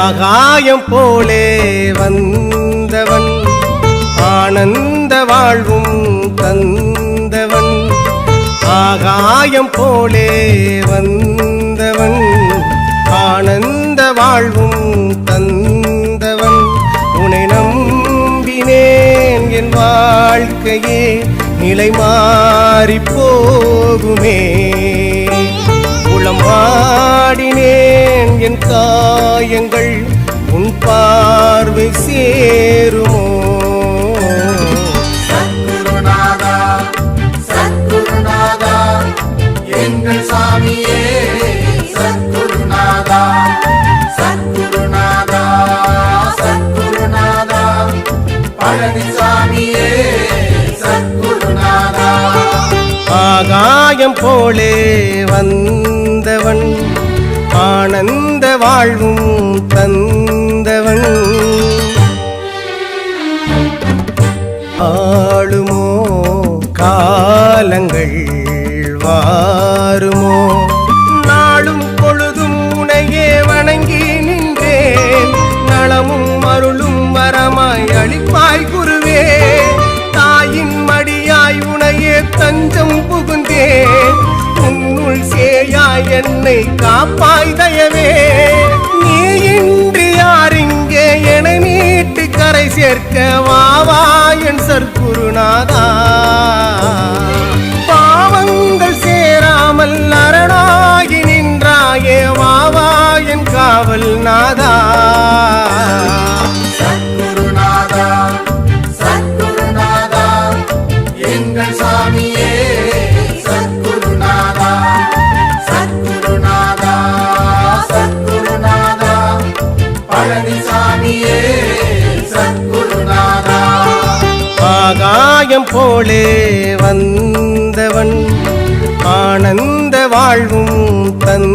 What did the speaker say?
ஆகாயம் போலே வந்தவன் ஆனந்த வாழ்வும் தந்தவன். ஆகாயம் போலே வந்தவன் ஆனந்த வாழ்வும் தந்தவன். உனை நம்பினேன் என் வாழ்க்கையே நிலை மாறி போகுமே. உளமாடினேன் என் கா காயங்கள் உன் பார்வை சேருமோ? சத்குருநாதா சத்குருநாதா எங்கள் சாமியே சத்குருநாதா சத்குருநாதா சத்குருநாதா பழனிசாமியே சத்குருநாதா. ஆகாயம் போலே வந்தவன் ஆனந்த வாழ்வும் தந்தவன் ஆளுமோ காலங்கள் வாருமோ? நாளும் பொழுதும் உனையே வணங்கி நின்றேன். நலமும் அருளும் வரமாய் அளிப்பாய் குருவே. தாயின் மடியாய் உனையே தஞ்சம் புகுந்தேன். என்னை காப்பாய் தயவே. நீ இன்றி யாரிங்கே என மீட்டு கரை சேர்க்க வாவா என் சற்குருநாதா பாவங்கள் சேராமல் அரணாகி நின்றாயே வாவா என் காவல் நாதா ஆகாயம் போலே வந்தவன் ஆனந்த வாழ்வும் தன்